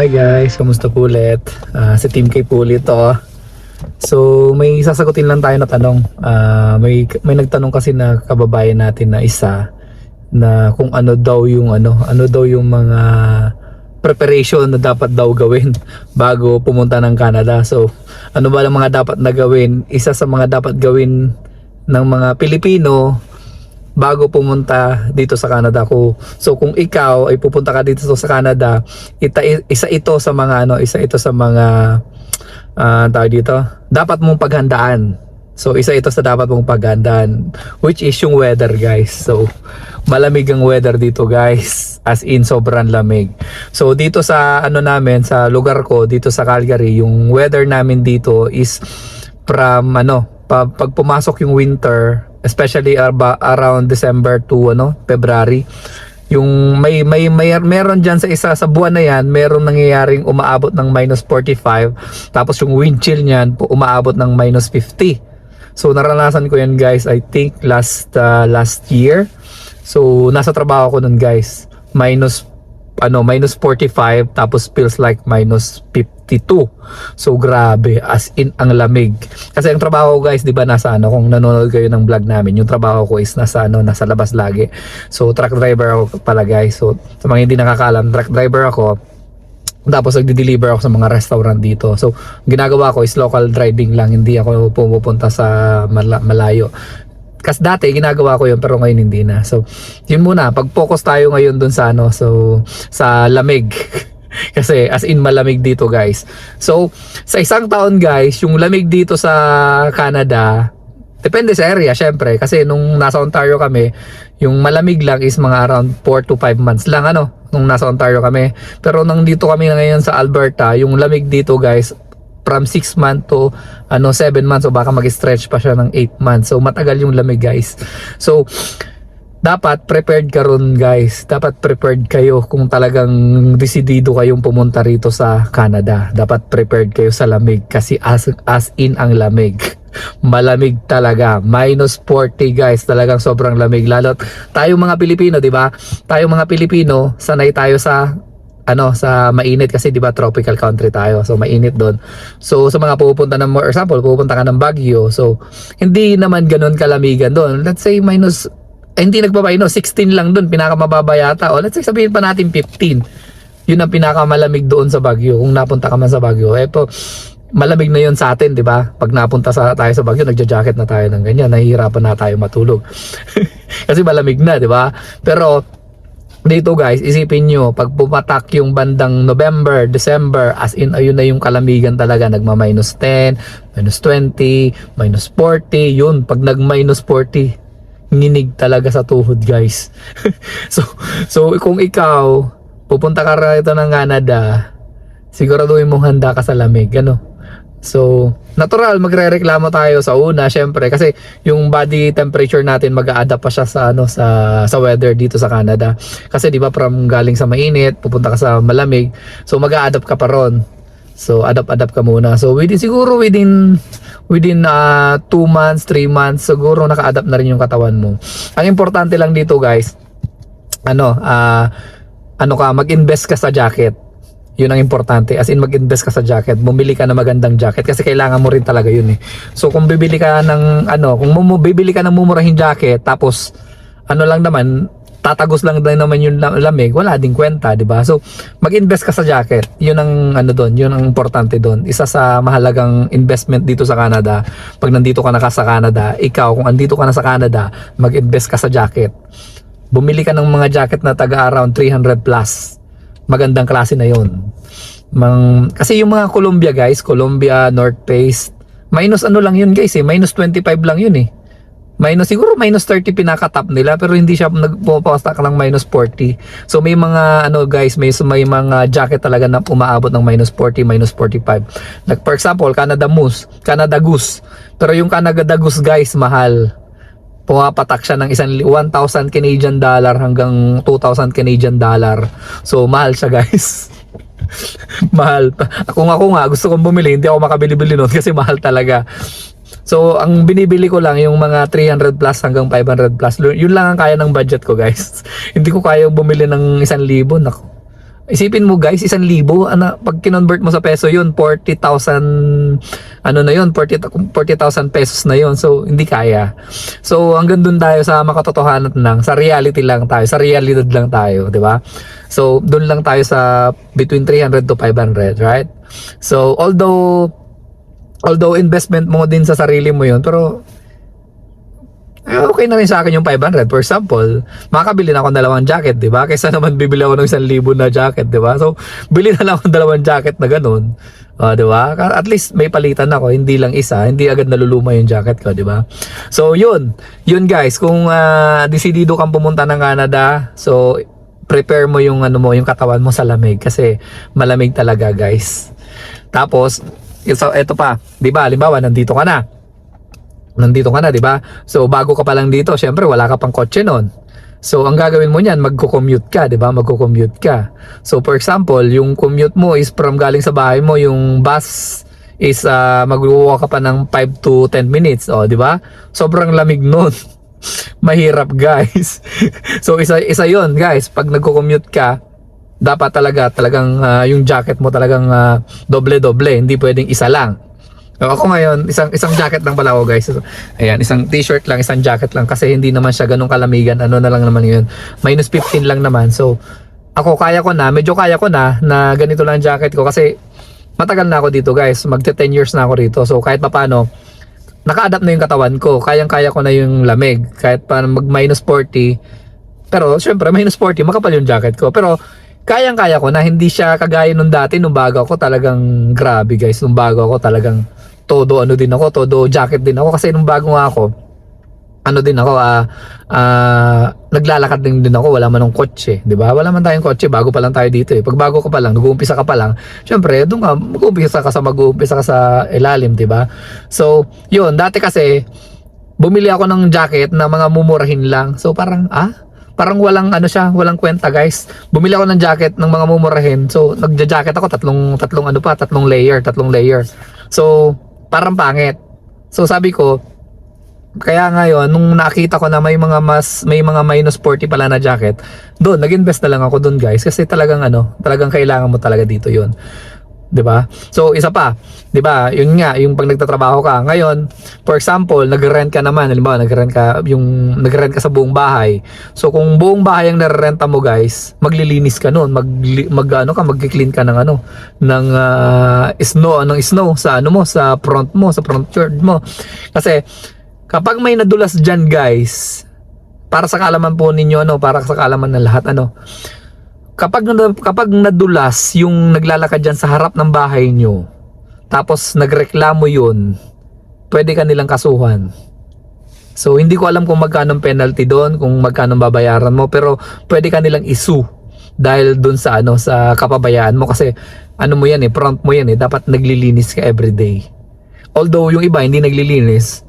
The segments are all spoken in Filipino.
hi guys, kamusta po ulit? Ah, si Team K po ulit to. So, may sasagutin lang tayo na tanong. Ah, may may nagtanong kasi na kababayan natin na isa na kung ano daw yung ano, ano daw yung mga preparation na dapat daw gawin bago pumunta ng Canada. So, ano ba ang mga dapat na gawin? Isa sa mga dapat gawin ng mga Pilipino bago pumunta dito sa Canada ko. So kung ikaw ay pupunta ka dito sa Canada, ita, isa ito sa mga ano, isa ito sa mga ah tawag dito, dapat mong paghandaan. So isa ito sa dapat mong paghandaan which is yung weather guys. So malamig ang weather dito guys as in sobrang lamig. So dito sa ano namin sa lugar ko dito sa Calgary, yung weather namin dito is from ano, pa, pag pumasok yung winter, especially arba, around December to ano, February, yung may may may meron diyan sa isa sa buwan na yan, meron nangyayaring umaabot ng minus 45, tapos yung wind chill niyan po umaabot ng minus 50. So naranasan ko yan guys, I think last uh, last year. So nasa trabaho ko nun guys, minus ano minus 45 tapos feels like minus 52 so grabe as in ang lamig kasi ang trabaho ko guys di ba nasa ano kung nanonood kayo ng vlog namin yung trabaho ko is nasa ano nasa labas lagi so truck driver ako pala guys so sa mga hindi nakakaalam truck driver ako tapos nagde-deliver ako sa mga restaurant dito. So, ginagawa ko is local driving lang, hindi ako pumupunta sa mala- malayo. Kasi dati ginagawa ko yun pero ngayon hindi na. So, yun muna, pag-focus tayo ngayon dun sa ano, so sa lamig. Kasi as in malamig dito guys. So, sa isang taon guys, yung lamig dito sa Canada, depende sa area syempre. Kasi nung nasa Ontario kami, yung malamig lang is mga around 4 to 5 months lang ano, nung nasa Ontario kami. Pero nang dito kami ngayon sa Alberta, yung lamig dito guys, from 6 months to ano 7 months o baka mag-stretch pa siya ng 8 months. So matagal yung lamig guys. So dapat prepared ka ron guys. Dapat prepared kayo kung talagang desidido kayong pumunta rito sa Canada. Dapat prepared kayo sa lamig kasi as, as in ang lamig. Malamig talaga. Minus 40 guys. Talagang sobrang lamig. Lalo tayo mga Pilipino, di ba? Tayo mga Pilipino, sanay tayo sa ano sa mainit kasi 'di ba tropical country tayo. So mainit doon. So sa mga pupunta ng for example, pupunta ka ng Baguio. So hindi naman ganoon kalamigan doon. Let's say minus eh, hindi nagpapay no, 16 lang doon, pinakamababa yata. O let's say sabihin pa natin 15. Yun ang pinakamalamig doon sa Baguio. Kung napunta ka man sa Baguio. Eh po, malamig na yun sa atin, di ba? Pag napunta sa tayo sa Baguio, nagja-jacket na tayo ng ganyan, nahihirapan na tayo matulog. Kasi malamig na, di ba? Pero dito guys, isipin nyo, pag pumatak yung bandang November, December, as in ayun na yung kalamigan talaga, nagma minus 10, minus 20, minus 40, yun, pag nag minus 40, nginig talaga sa tuhod guys. so, so kung ikaw, pupunta ka rito ng Canada, siguraduhin mong handa ka sa lamig, ano? So, natural magrereklamo tayo sa una syempre kasi yung body temperature natin mag-a-adapt pa siya sa ano sa sa weather dito sa Canada. Kasi 'di ba from galing sa mainit, pupunta ka sa malamig, so mag-a-adapt ka pa ron. So, adapt-adapt ka muna. So, within siguro within within 2 months, 3 months, siguro naka-adapt na rin yung katawan mo. Ang importante lang dito, guys, ano, ah ano ka, mag-invest ka sa jacket. Yun ang importante. As in, mag-invest ka sa jacket. Bumili ka ng magandang jacket kasi kailangan mo rin talaga yun eh. So, kung bibili ka ng, ano, kung bibili ka ng mumurahing jacket, tapos, ano lang naman, tatagos lang din naman yung lam- lamig, wala ding kwenta, di ba? So, mag-invest ka sa jacket. Yun ang, ano doon, yun ang importante doon. Isa sa mahalagang investment dito sa Canada. Pag nandito ka na ka sa Canada, ikaw, kung andito ka na sa Canada, mag-invest ka sa jacket. Bumili ka ng mga jacket na taga around 300 plus magandang klase na yon. Mang, kasi yung mga Columbia guys, Columbia, North Face, minus ano lang yun guys eh, minus 25 lang yun eh. Minus, siguro minus 30 pinaka-top nila pero hindi siya nagpapastak ng minus 40. So may mga ano guys, may, may mga jacket talaga na umaabot ng minus 40, minus 45. Like for example, Canada Moose, Canada Goose. Pero yung Canada Goose guys, mahal pumapatak siya ng isang 1,000 Canadian dollar hanggang 2,000 Canadian dollar. So, mahal siya guys. mahal. Kung ako nga, gusto kong bumili, hindi ako makabili-bili nun kasi mahal talaga. So, ang binibili ko lang yung mga 300 plus hanggang 500 plus. Yun lang ang kaya ng budget ko guys. hindi ko kaya bumili ng 1,000. Nako. Isipin mo guys, isang libo, ano, pag kinonvert mo sa peso yun, 40,000, ano na yun, 40 40,000 pesos na yun. So, hindi kaya. So, hanggang dun tayo sa makatotohanan lang, sa reality lang tayo, sa realidad lang tayo, di ba? So, dun lang tayo sa between 300 to 500, right? So, although, although investment mo din sa sarili mo yun, pero eh, okay na rin sa akin yung 500. For example, makakabili na ako ng dalawang jacket, di ba? Kaysa naman bibili ako ng isang libo na jacket, di ba? So, bili na lang ako ng dalawang jacket na ganun. Ah, di ba? At least may palitan ako, hindi lang isa, hindi agad naluluma yung jacket ko, di ba? So, yun. Yun guys, kung uh, desidido kang pumunta ng Canada, so prepare mo yung ano mo, yung katawan mo sa lamig kasi malamig talaga, guys. Tapos, so, eto pa, di ba? Halimbawa, nandito ka na nandito ka na, di ba? So, bago ka pa lang dito, syempre, wala ka pang kotse nun. So, ang gagawin mo niyan, magko-commute ka, di ba? Magko-commute ka. So, for example, yung commute mo is from galing sa bahay mo, yung bus is uh, mag-walk ka pa ng 5 to 10 minutes, oh, di ba? Sobrang lamig nun. Mahirap, guys. so, isa isa 'yon, guys. Pag nagko-commute ka, dapat talaga talagang ah, yung jacket mo talagang ah, doble-doble, hindi pwedeng isa lang. So, ako ngayon, isang isang jacket lang pala ako guys. Ayan, isang t-shirt lang, isang jacket lang kasi hindi naman siya ganun kalamigan. Ano na lang naman yun. Minus 15 lang naman. So, ako kaya ko na, medyo kaya ko na na ganito lang ang jacket ko kasi matagal na ako dito guys. Magte 10 years na ako rito. So, kahit papaano, naka-adapt na yung katawan ko. Kayang-kaya ko na yung lamig. Kahit pa mag minus 40. Pero, syempre, minus 40, makapal yung jacket ko. Pero, kayang-kaya ko na hindi siya kagaya nung dati nung bago ako talagang grabe guys. Nung bago ako talagang todo ano din ako todo jacket din ako. Kasi nung bago nga ako ano din ako ah ah, naglalakad din din ako. Wala man ng kotse di ba? Wala man tayong kotse bago pa lang tayo dito eh. Pag bago ka pa lang nag-uumpisa ka pa lang syempre doon ka mag-uumpisa ka sa mag-uumpisa ka sa ilalim di ba? So yun dati kasi bumili ako ng jacket na mga mumurahin lang. So parang ah parang walang ano siya, walang kwenta guys. Bumili ako ng jacket ng mga mumurahin. So, nagja-jacket ako tatlong tatlong ano pa, tatlong layer, tatlong layer. So, parang pangit. So, sabi ko, kaya ngayon nung nakita ko na may mga mas may mga minus 40 pala na jacket, doon nag-invest na lang ako doon guys kasi talagang ano, talagang kailangan mo talaga dito 'yon. 'Di ba? So isa pa, 'di ba? Yun nga, yung pag nagtatrabaho ka. Ngayon, for example, nag-rent ka naman, halimbawa nag-rent ka yung nag-rent ka sa buong bahay. So kung buong bahay ang nare-renta mo, guys, maglilinis ka noon, mag mag ano ka, mag-clean ka ng ano, ng ah, snow, ng snow sa ano mo, sa front mo, sa front yard mo. Kasi kapag may nadulas diyan, guys, para sa kaalaman po ninyo ano, para sa kaalaman ng lahat ano, kapag kapag nadulas yung naglalakad diyan sa harap ng bahay nyo tapos nagreklamo yun pwede ka nilang kasuhan. So hindi ko alam kung magkano penalty doon kung magkano babayaran mo pero pwede ka nilang isu dahil doon sa ano sa kapabayaan mo. Kasi ano mo yan eh front mo yan eh dapat naglilinis ka everyday. Although yung iba hindi naglilinis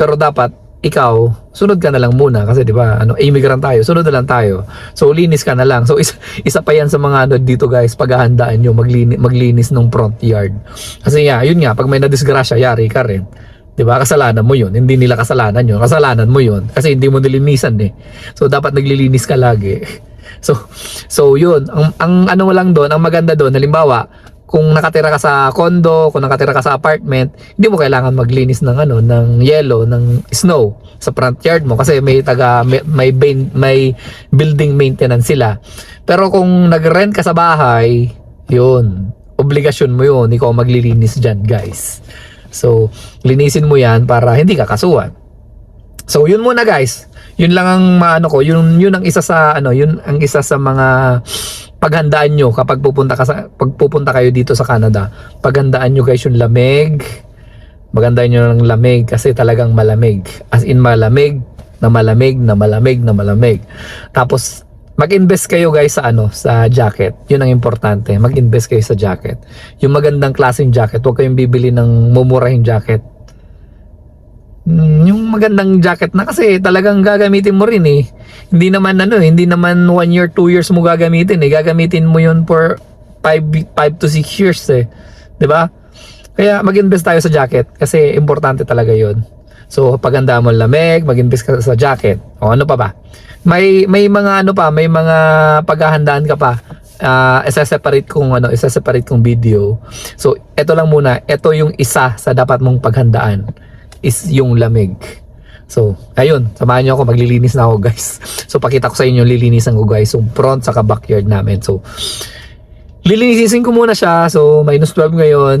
pero dapat ikaw, sunod ka na lang muna kasi 'di ba, ano, immigrant tayo, sunod na lang tayo. So linis ka na lang. So isa, isa pa 'yan sa mga ano dito guys, paghahandaan niyo maglinis, maglinis ng front yard. Kasi yeah, yun nga, pag may nadisgrasya, yari ka rin. 'Di ba? Kasalanan mo 'yun. Hindi nila kasalanan 'yun. Kasalanan mo 'yun kasi hindi mo nilinisan eh. So dapat naglilinis ka lagi. So so 'yun. Ang ang ano lang doon, ang maganda doon, halimbawa, kung nakatira ka sa condo, kung nakatira ka sa apartment, hindi mo kailangan maglinis ng ano, ng yellow, ng snow sa front yard mo kasi may taga may may, may building maintenance sila. Pero kung nag-rent ka sa bahay, 'yun, obligasyon mo 'yun, ikaw maglilinis diyan, guys. So, linisin mo 'yan para hindi ka kasuhan. So, yun muna, guys. Yun lang ang maano ko, yun yun ang isa sa ano, yun ang isa sa mga paghandaan nyo kapag pupunta ka sa pag pupunta kayo dito sa Canada. Paghandaan nyo guys yung lamig. Magandaan nyo ng lamig kasi talagang malamig. As in malamig, na malamig, na malamig, na malamig. Tapos mag-invest kayo guys sa ano, sa jacket. Yun ang importante. Mag-invest kayo sa jacket. Yung magandang klaseng jacket, huwag kayong bibili ng mumurahing jacket. Mm, yung magandang jacket na kasi talagang gagamitin mo rin eh. Hindi naman ano, hindi naman 1 year, 2 years mo gagamitin eh. Gagamitin mo yun for 5 5 to 6 years eh. 'Di ba? Kaya mag-invest tayo sa jacket kasi importante talaga 'yon. So paganda mo lamig, mag-invest ka sa jacket. O ano pa ba? May may mga ano pa, may mga paghahandaan ka pa uh, isa-separate kong ano, isa-separate kong video. So, ito lang muna, ito yung isa sa dapat mong paghandaan is yung lamig. So, ayun, samahan niyo ako, maglilinis na ako guys. So, pakita ko sa inyo, lilinisan ko guys, yung front sa backyard namin. So, lilinisin ko muna siya. So, minus 12 ngayon.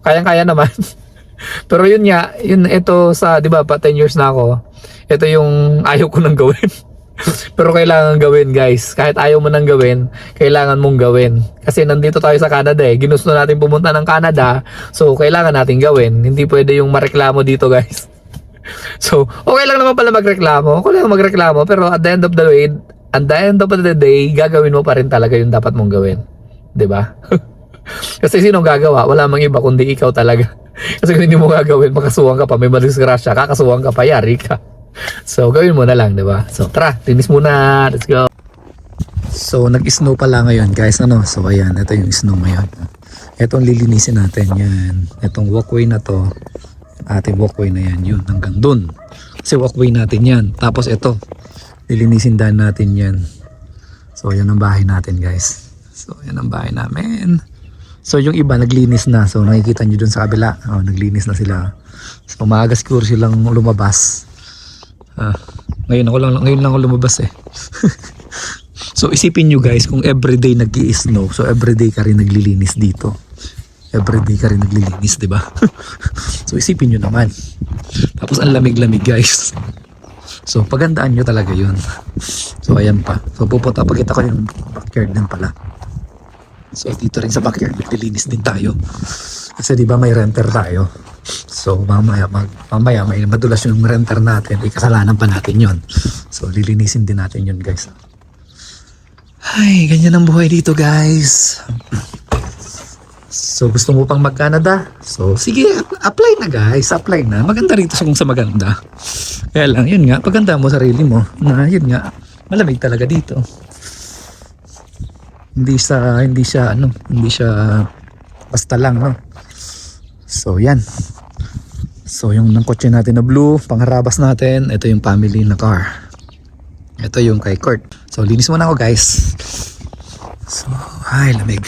Kayang-kaya naman. Pero yun nga, yun ito sa, 'di ba, pa 10 years na ako. Ito yung ayaw ko nang gawin. Pero kailangan gawin, guys. Kahit ayaw mo nang gawin, kailangan mong gawin. Kasi nandito tayo sa Canada eh. Ginusto natin pumunta ng Canada. So, kailangan natin gawin. Hindi pwede yung mareklamo dito, guys. So, okay lang naman pala magreklamo. Okay lang magreklamo. Pero at the end of the day, at the end of the day, gagawin mo pa rin talaga yung dapat mong gawin. 'Di ba? Kasi sinong gagawa? Wala mang iba kundi ikaw talaga. Kasi kung hindi mo gagawin, makasuhan ka pa, may madisgrasya, kakasuhan ka pa, yari ka. So, gawin mo na lang, di ba? So, tara, tinis muna. Let's go. So, nag-snow pala ngayon, guys. Ano? So, ayan, ito yung snow ngayon. Itong lilinisin natin, yan. Itong walkway na to, ating walkway na yan, yun, hanggang dun. Kasi walkway natin yan. Tapos ito, lilinisin daan natin yan. So, yan ang bahay natin, guys. So, yan ang bahay namin. So yung iba naglinis na. So nakikita nyo dun sa kabila. Oh, naglinis na sila. So maaga siguro silang lumabas. Ah, ngayon ako lang ngayon lang ako lumabas eh. so isipin nyo guys kung everyday nag snow so everyday ka rin naglilinis dito. Everyday ka rin naglilinis, 'di ba? so isipin nyo naman. Tapos ang lamig-lamig guys. So pagandaan nyo talaga 'yun. So ayan pa. So pupunta pakita ko yung backyard din pala. So dito rin sa backyard maglilinis din tayo. Kasi di ba may renter tayo. So mamaya mag, mamaya may madulas yung renter natin, eh, kasalanan pa natin 'yon. So lilinisin din natin 'yon, guys. Ay, ganyan ang buhay dito, guys. So gusto mo pang mag-Canada? So sige, apply na guys, apply na. Maganda rito sa kung sa maganda. Kaya lang, yun nga, paganda mo sarili mo, na yun nga, malamig talaga dito hindi siya hindi siya ano hindi siya basta lang no so yan so yung ng kotse natin na blue pangharabas natin ito yung family na car. Ito yung kay Kurt. So linis muna ako guys. So ay lamig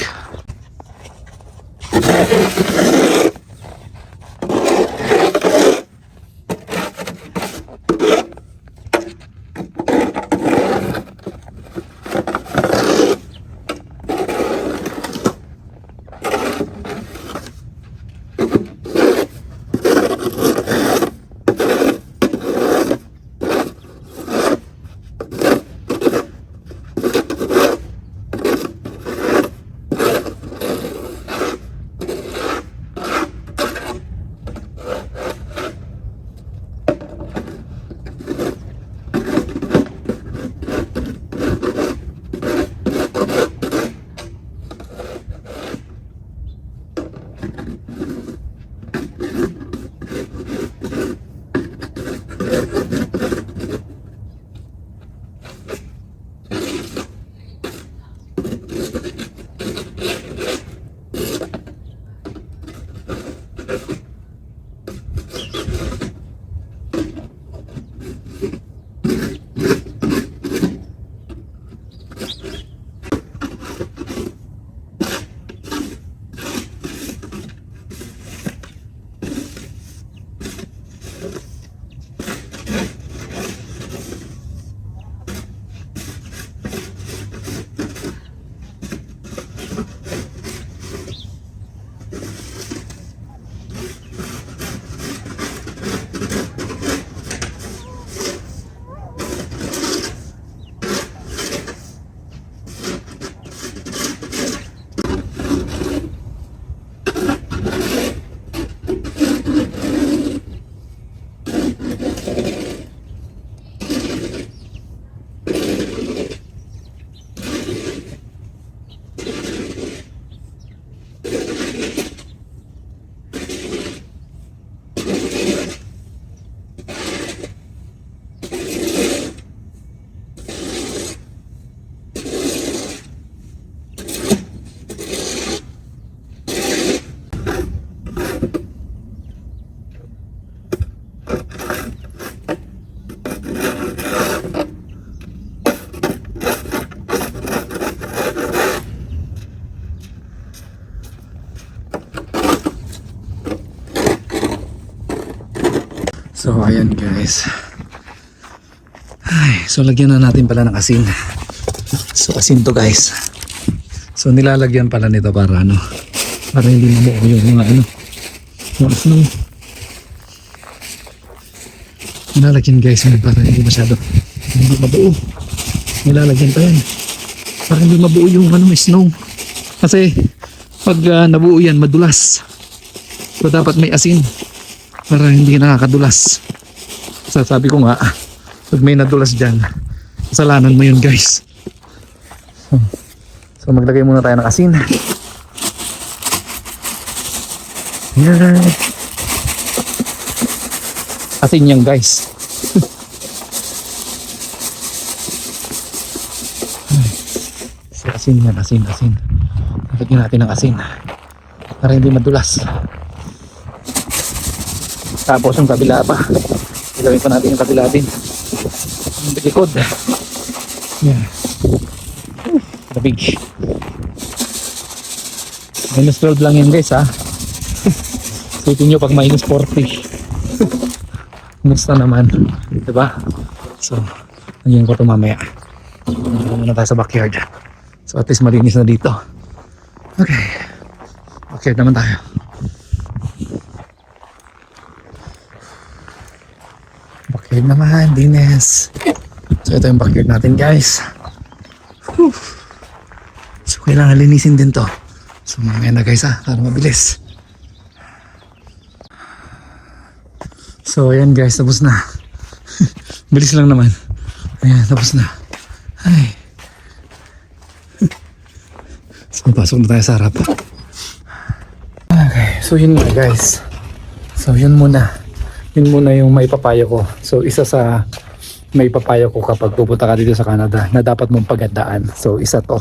So, ayan guys. Ay, so lagyan na natin pala ng asin. So, asin to guys. So, nilalagyan pala nito para ano, para hindi mamuo yung mga ano, mga snow. Nilalagyan guys yun para hindi masyado, hindi mabuo. Nilalagyan pa yan. Para hindi mabuo yung ano, snow. Kasi, pag ah, nabuo yan, madulas. So, dapat may asin para hindi nakakadulas. So, sabi ko nga, pag may nadulas dyan, kasalanan mo yun guys. So, maglagay muna tayo ng asin. Yan. Asin yan guys. asin yan, asin, asin. Lagyan natin ng asin para hindi madulas. Tapos yung kabila pa. Gawin pa natin yung kabila din. Yung likod. Yan. Labig. Minus 12 lang yan guys ha. Isipin nyo pag minus 40. Kumusta naman? Diba? So, nagyan ko ito mamaya. Ano na tayo sa backyard. So at least malinis na dito. Okay. Backyard naman tayo. Backyard naman, Dines. So ito yung backyard natin guys. Whew. So kailangan linisin din to. So mamaya na guys ha, para mabilis. So ayan guys, tapos na. Bilis lang naman. Ayan, tapos na. Ay. So pasok na tayo sa harap. Okay, so yun nga guys. So yun muna. Yun muna yung may papayo ko. So isa sa may papayo ko kapag pupunta ka dito sa Canada na dapat mong pagandaan. So isa to.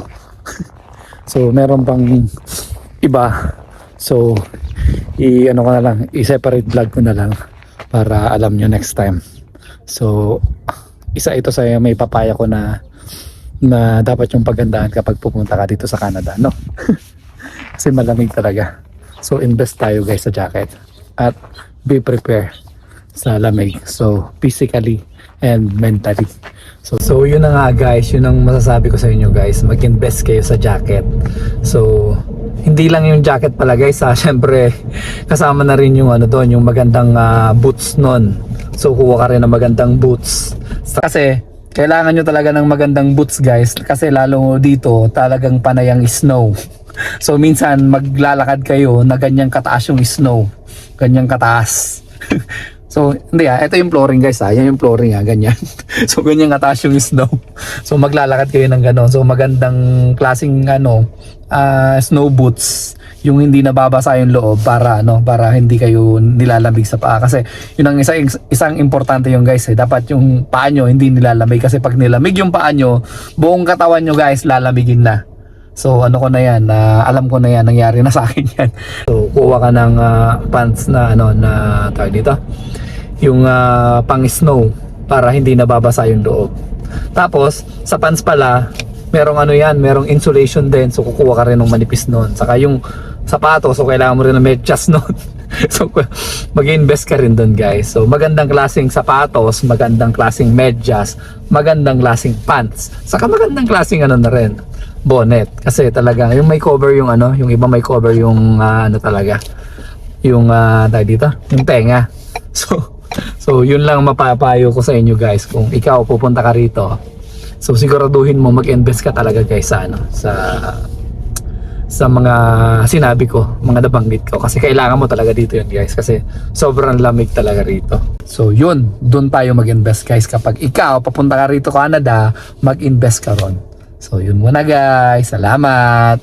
so meron pang iba. So i ano ko na lang, i-separate vlog ko na lang para alam nyo next time. So isa ito sa may papaya ko na na dapat yung pagandaan kapag pupunta ka dito sa Canada, no? Kasi malamig talaga. So invest tayo guys sa jacket at be prepared sa lamig. So physically and mentally. So, so yun na nga guys, yun ang masasabi ko sa inyo guys. Mag-invest kayo sa jacket. So hindi lang yung jacket pala guys ha. Syempre kasama na rin yung ano doon, yung magandang ah, boots nun. So kuha ka rin ng magandang boots. Kasi kailangan nyo talaga ng magandang boots guys kasi lalo dito talagang panay ang snow. So minsan maglalakad kayo na ganyang kataas yung snow. Ganyang kataas. so hindi ah, ito yung flooring guys ah. Yan yung flooring ah, ganyan. so ganyan kataas yung snow. So maglalakad kayo ng gano'n. So magandang klasing ano, ah, snow boots yung hindi nababasa yung loob para ano para hindi kayo nilalamig sa paa kasi yun ang isa, isang importante yung guys eh dapat yung paa nyo hindi nilalamig kasi pag nilamig yung paa nyo buong katawan nyo guys lalamigin na so ano ko na yan na alam ko na yan nangyari na sa akin yan so kuha ka ng ah, pants na ano na tawag dito yung ah, pang snow para hindi nababasa yung loob tapos sa pants pala merong ano yan, merong insulation din. So kukuha ka rin ng manipis nun. Saka yung sapatos, so kailangan mo rin ng medyas nun. so mag-invest ka rin dun guys. So magandang klaseng sapatos, magandang klaseng medyas, magandang klaseng pants. Saka magandang klaseng ano na rin, bonnet. Kasi talaga, yung may cover yung ano, yung iba may cover yung ah, ano talaga, yung uh, dito, yung tenga. So, so yun lang mapapayo ko sa inyo guys. Kung ikaw pupunta ka rito, So siguraduhin mo mag-invest ka talaga guys sa ano sa sa mga sinabi ko, mga nabanggit ko kasi kailangan mo talaga dito yun guys kasi sobrang lamig talaga rito. So yun, doon tayo mag-invest guys kapag ikaw papunta ka rito Canada, mag-invest ka ron. So yun muna guys, salamat.